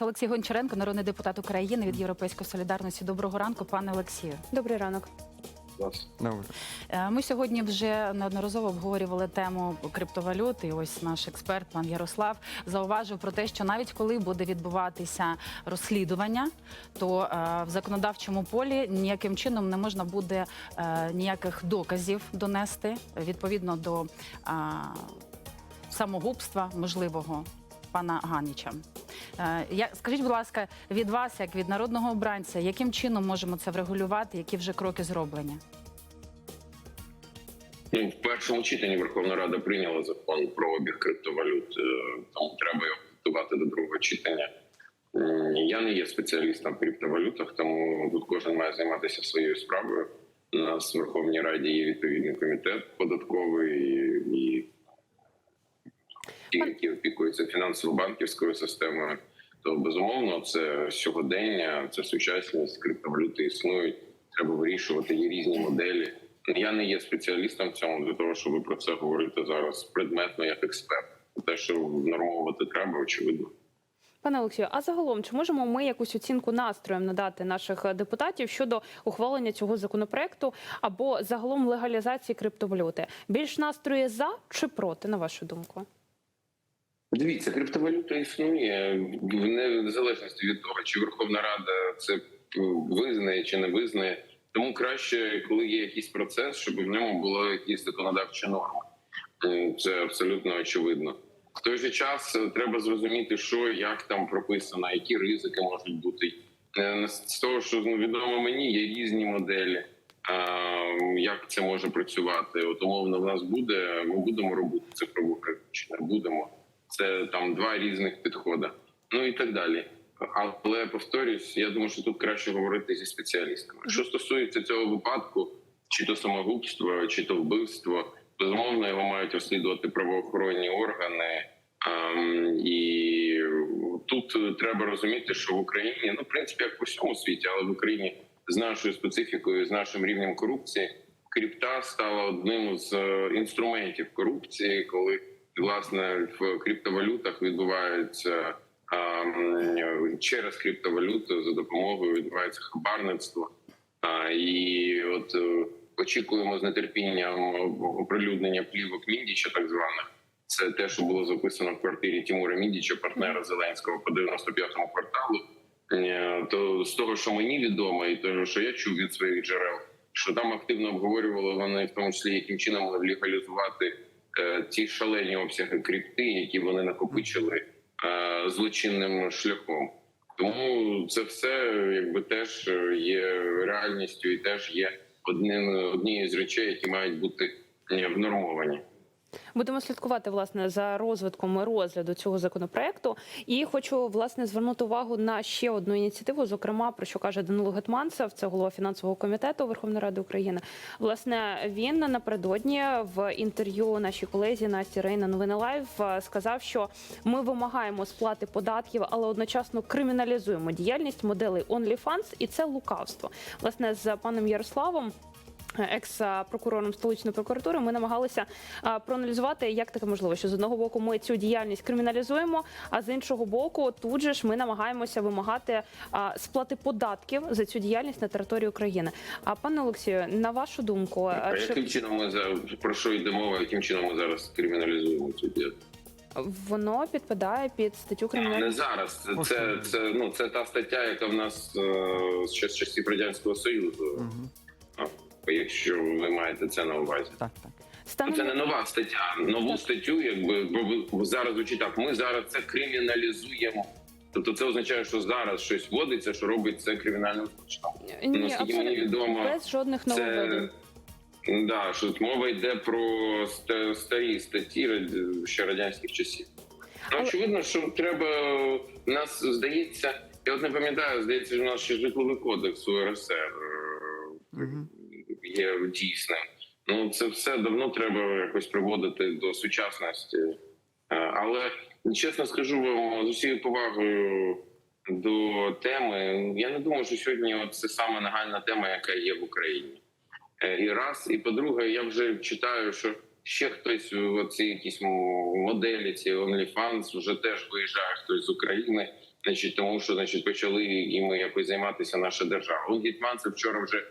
Олексій Гончаренко, народний депутат України від Європейської солідарності. Доброго ранку, пане Олексію. Добрий ранок. Е, Ми сьогодні вже неодноразово обговорювали тему криптовалют. І ось наш експерт, пан Ярослав, зауважив про те, що навіть коли буде відбуватися розслідування, то е, в законодавчому полі ніяким чином не можна буде е, ніяких доказів донести відповідно до е, самогубства можливого пана Ганіча. Е, скажіть, будь ласка, від вас, як від народного обранця, яким чином можемо це врегулювати? Які вже кроки зроблені? Ну, в першому читанні Верховна Рада прийняла закон про обіг криптовалют, е, тому треба його готувати до другого читання. Я не є спеціалістом в криптовалютах, тому тут кожен має займатися своєю справою. У нас в Верховній Раді є відповідний комітет податковий і ті, які опікуються фінансово-банківською системою. То безумовно, це сьогодення, це сучасність, криптовалюти існують. Треба вирішувати. Є різні моделі. Я не є спеціалістом в цьому для того, щоб про це говорити зараз предметно як експерт. Те, що нормовувати треба, очевидно. Пане Олексію, а загалом чи можемо ми якусь оцінку настроєм надати наших депутатів щодо ухвалення цього законопроекту або загалом легалізації криптовалюти? Більш настрої за чи проти, на вашу думку? Дивіться, криптовалюта існує в незалежності від того, чи Верховна Рада це визнає чи не визнає. Тому краще, коли є якийсь процес, щоб в ньому було якісь законодавчі норми. Це абсолютно очевидно. В той же час е, треба зрозуміти, що як там прописано, які ризики можуть бути. Е, З того, що ну, відомо мені, є різні моделі. Як це може працювати? От умовно в нас буде. Ми будемо робити цифрову кредит чи не будемо. Це там два різних підходи. Ну і так далі. Але повторюсь, я думаю, що тут краще говорити зі спеціалістами. Що стосується цього випадку, чи то самогубство, чи то вбивство, безумовно його мають розслідувати правоохоронні органи. Ем, і тут треба розуміти, що в Україні, ну в принципі, як по всьому світі, але в Україні з нашою специфікою, з нашим рівнем корупції, крипта стала одним з е, інструментів корупції, коли власне в криптовалютах відбуваються через криптовалюту за допомогою відбувається хабарництво. І от е, очікуємо з нетерпінням оприлюднення плівок Міндіча, так званих. Це те, що було записано в квартирі Тимура Міндіча, партнера Зеленського по 95-му кварталу. Е, То з того, що мені відомо, і того, що я чув від своїх джерел, що там активно обговорювали вони, в тому числі яким чином легалізувати ті шалені обсяги крипти, які вони накопичили е, злочинним шляхом. Тому це все якби теж є реальністю і теж є одним однією з речей, які мають бути е, внормовані. Будемо слідкувати власне за розвитком розгляду цього законопроекту. І хочу власне звернути увагу на ще одну ініціативу, зокрема про що каже Данило Гетманцев, це голова фінансового комітету Верховної Ради України. Власне, він напередодні в інтерв'ю нашій колезі Насті Рейна Новини Лайв сказав, що ми вимагаємо сплати податків, але одночасно криміналізуємо діяльність моделей OnlyFans, і це лукавство. Власне, з паном Ярославом екс-прокурором столичної прокуратури, ми намагалися проаналізувати, як таке можливо, що з одного боку ми цю діяльність криміналізуємо, а з іншого боку, тут же ж ми намагаємося вимагати сплати податків за цю діяльність на території України. А пане Олексію, на вашу думку, А чи яким чином ми за про що йде мова? Яким чином ми зараз криміналізуємо цю діяльність? воно підпадає під статтю Не зараз. Це, це, це ну це та стаття, яка в нас е, ще з часів радянського союзу. А, Якщо ви маєте це на увазі. Так, так. Станом Це не нова стаття. Нову статтю, якби бо зараз звучить так. Ми зараз це криміналізуємо. Тобто це означає, що зараз щось вводиться, що робить це кримінальним злочином. ні, наскільки мені відомо, без жодних нововведень. Це да, що мова йде про старі статті ще радянських часів. Але- очевидно, що треба нас здається, я от не пам'ятаю, здається, що у нас ще житловий кодекс УРСР е, є дійсним. Ну це все давно треба якось приводити до сучасності. Е, Але чесно скажу вам з усією повагою до теми. Я не думаю, що сьогодні от це саме нагальна тема, яка є в Україні. Е, І раз, і по-друге, я вже читаю, що ще хтось оці якісь моделі, ці OnlyFans, вже теж виїжджає хтось з України. значить, тому що значить почали їми якось займатися наша держава. Он Гетманцев вчора вже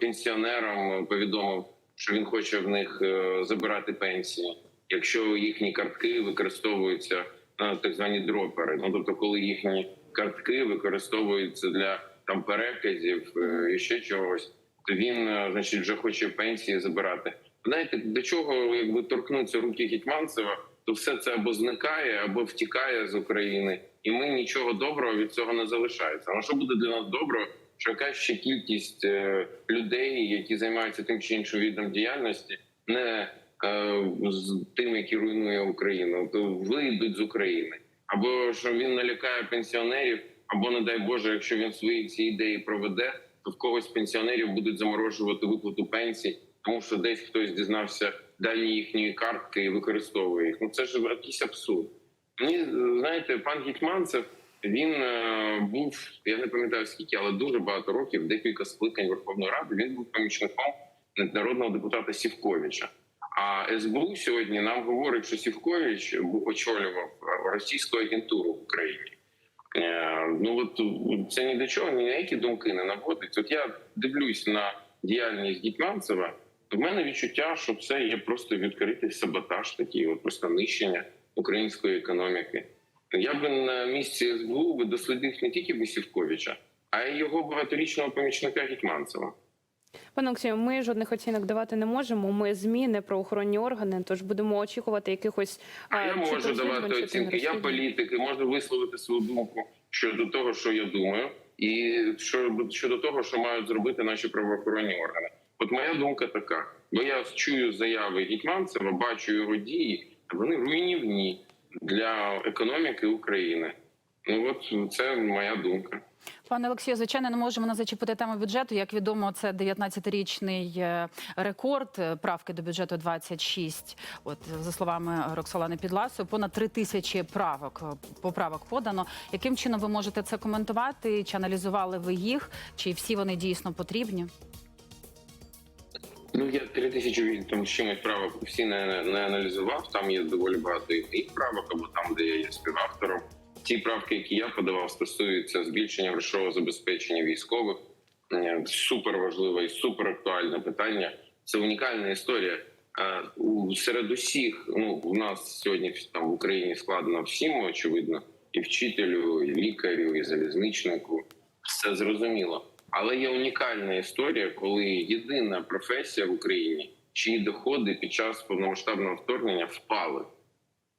пенсіонерам повідомив, що він хоче в них е, забирати пенсії, якщо їхні картки використовуються на так звані дропери. Ну тобто, коли їхні картки використовуються для там переказів е, і ще чогось, то він е, значить вже хоче пенсії забирати. Знаєте, до чого якби торкнуться руки Гетьманцева, то все це або зникає, або втікає з України, і ми нічого доброго від цього не залишається. Ну що буде для нас доброго? Що ще кількість е, людей, які займаються тим чи іншим видом діяльності, не е, з тим, які руйнує Україну, то вийдуть з України, або що він налякає пенсіонерів, або не дай Боже, якщо він свої ці ідеї проведе, то в когось пенсіонерів будуть заморожувати виплату пенсій, тому що десь хтось дізнався дані їхньої картки і використовує їх. Ну це ж якийсь абсурд. Мені знаєте, пан Гетьманцев він е, був, я не пам'ятаю скільки, але дуже багато років, декілька скликань Верховної Ради. Він був помічником народного депутата Сівковича. А СБУ сьогодні нам говорить, що Сівкович очолював російську агентуру в Україні. Е, Ну от це ні до чого, ні на які думки не наводить. От я дивлюсь на діяльність Гетьманцева. В мене відчуття, що це є просто відкритий саботаж, такий от просто нищення української економіки. Я би на місці СБУ би дослідив не тільки Бесівковича, а й його багаторічного помічника Гетьманцева. Пане Олексію, ми жодних оцінок давати не можемо. Ми змі, не правоохоронні органи, тож будемо очікувати якихось А я можу давати оцінки. Я політик і можу висловити свою думку щодо того, що я думаю, і що- щодо того, що мають зробити наші правоохоронні органи. От моя думка така: бо я чую заяви Гетьманцева, бачу його дії, вони руйнівні для економіки України. Ну от це моя думка. Пане Олексію, звичайно, не можемо не зачепити тему бюджету. Як відомо, це 19-річний е, рекорд е, правки до бюджету 26. От за словами Роксолани Підласу, понад 3 тисячі правок е, поправок подано. Яким чином ви можете це коментувати? Чи аналізували ви їх? Чи всі вони дійсно потрібні? Ну я три тисячі там чимось правок всі не, не аналізував. Там є доволі багато і правок, або там, де я є співавтором. Ті правки, які я подавав, стосуються збільшення грошового забезпечення військових. Е, Супер важливе і супер актуальне питання. Це унікальна історія. Е, Серед усіх, ну у нас сьогодні там в Україні складно всім, очевидно, і вчителю, і лікарю, і залізничнику. Все зрозуміло. Але є унікальна історія, коли єдина професія в Україні, чиї доходи під час повномасштабного вторгнення впали.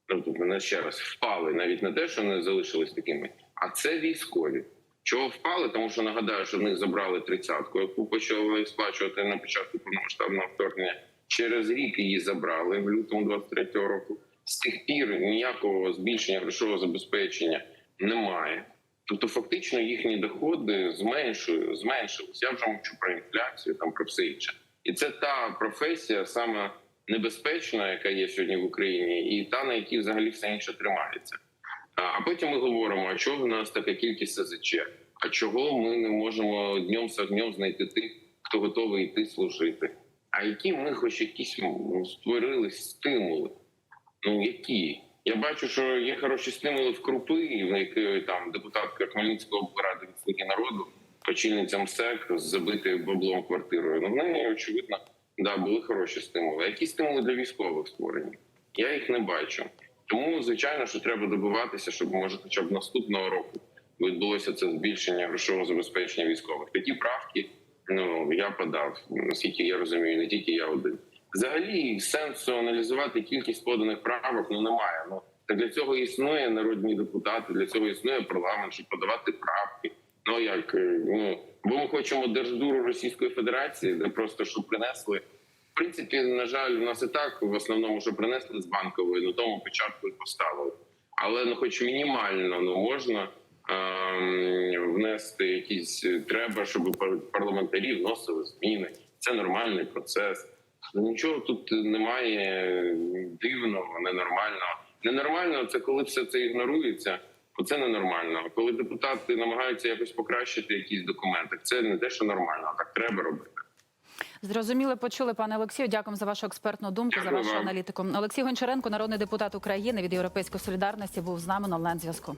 Тобто мене ще раз впали, навіть не те, що не залишились такими, а це військові. Чого впали? Тому що нагадаю, що в них забрали тридцятку, яку почали сплачувати на початку повномасштабного вторгнення. Через рік її забрали в лютому 23-го року. З тих пір ніякого збільшення грошового забезпечення немає. Тобто, фактично, їхні доходи зменшують, зменшились. Я вже мовчу про інфляцію, там про все інше. І це та професія, саме небезпечна, яка є сьогодні в Україні, і та на якій взагалі все інше тримається. А потім ми говоримо: а чого в нас така кількість СЗЧ? А чого ми не можемо днем з огнем знайти тих, хто готовий йти служити? А які ми, хоч якісь створили стимули? Ну які? Я бачу, що є хороші стимули в крупи, в якої там депутатка Хмельницького облради від слуги народу, очільниця МСЕК з забитою баблом квартирою. Ну в неї очевидно, да, були хороші стимули. Які стимули для військових створені? Я їх не бачу. Тому звичайно, що треба добиватися, щоб може, хоча б наступного року відбулося це збільшення грошового забезпечення військових. Такі правки ну я подав, наскільки я розумію, не тільки я один. Взагалі сенсу аналізувати кількість поданих правок ну немає. Ну так для цього існує народні депутати, для цього існує парламент, щоб подавати правки. Ну як е, ну бо ми хочемо держдуру Російської Федерації, де просто що принесли. В принципі, на жаль, у нас і так в основному, що принесли з банкової, на тому початку і поставили. Але ну, хоч мінімально ну можна ем, внести якісь треба, щоб пар- парламентарі вносили зміни. Це нормальний процес. Ну, Нічого тут немає дивного, ненормального. Ненормально це коли все це ігнорується. Оце ненормально. А Коли депутати намагаються якось покращити якісь документи, це не те, що нормально, а так треба робити. Зрозуміли, почули, пане Олексію. Дякуємо за вашу експертну думку, за вашу вам. аналітику. Олексій Гончаренко, народний депутат України від Європейської солідарності, був з нами на онлайн зв'язку.